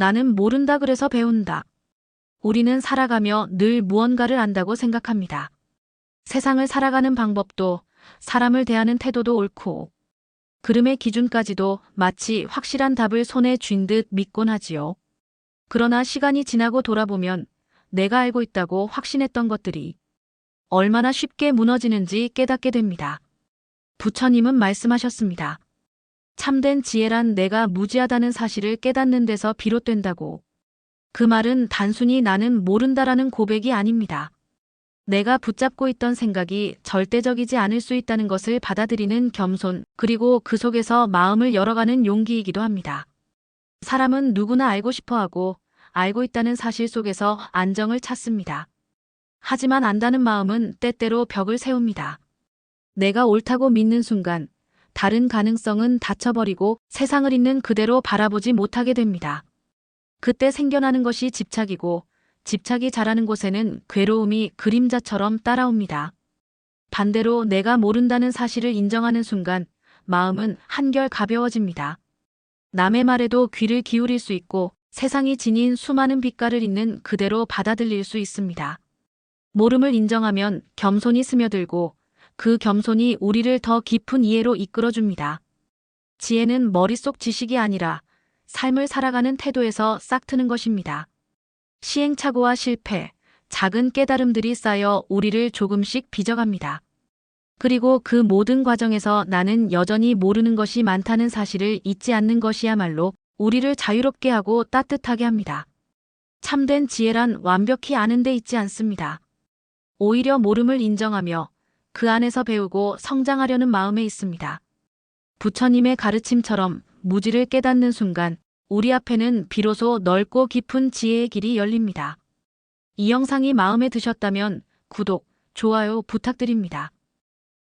나는 모른다 그래서 배운다. 우리는 살아가며 늘 무언가를 안다고 생각합니다. 세상을 살아가는 방법도 사람을 대하는 태도도 옳고 그름의 기준까지도 마치 확실한 답을 손에 쥔 듯 믿곤 하지요. 그러나 시간이 지나고 돌아보면 내가 알고 있다고 확신했던 것들이 얼마나 쉽게 무너지는지 깨닫게 됩니다. 부처님은 말씀하셨습니다. 참된 지혜란 내가 무지하다는 사실을 깨닫는 데서 비롯된다고. 그 말은 단순히 나는 모른다라는 고백이 아닙니다. 내가 붙잡고 있던 생각이 절대적이지 않을 수 있다는 것을 받아들이는 겸손, 그리고 그 속에서 마음을 열어가는 용기이기도 합니다. 사람은 누구나 알고 싶어 하고, 알고 있다는 사실 속에서 안정을 찾습니다. 하지만 안다는 마음은 때때로 벽을 세웁니다. 내가 옳다고 믿는 순간, 다른 가능성은 닫혀버리고 세상을 있는 그대로 바라보지 못하게 됩니다. 그때 생겨나는 것이 집착이고 집착이 자라는 곳에는 괴로움이 그림자처럼 따라옵니다. 반대로 내가 모른다는 사실을 인정하는 순간 마음은 한결 가벼워집니다. 남의 말에도 귀를 기울일 수 있고 세상이 지닌 수많은 빛깔을 있는 그대로 받아들일 수 있습니다. 모름을 인정하면 겸손이 스며들고 그 겸손이 우리를 더 깊은 이해로 이끌어줍니다. 지혜는 머릿속 지식이 아니라 삶을 살아가는 태도에서 싹 트는 것입니다. 시행착오와 실패, 작은 깨달음들이 쌓여 우리를 조금씩 빚어갑니다. 그리고 그 모든 과정에서 나는 여전히 모르는 것이 많다는 사실을 잊지 않는 것이야말로 우리를 자유롭게 하고 따뜻하게 합니다. 참된 지혜란 완벽히 아는 데 있지 않습니다. 오히려 모름을 인정하며 그 안에서 배우고 성장하려는 마음에 있습니다. 부처님의 가르침처럼 무지를 깨닫는 순간 우리 앞에는 비로소 넓고 깊은 지혜의 길이 열립니다. 이 영상이 마음에 드셨다면 구독, 좋아요 부탁드립니다.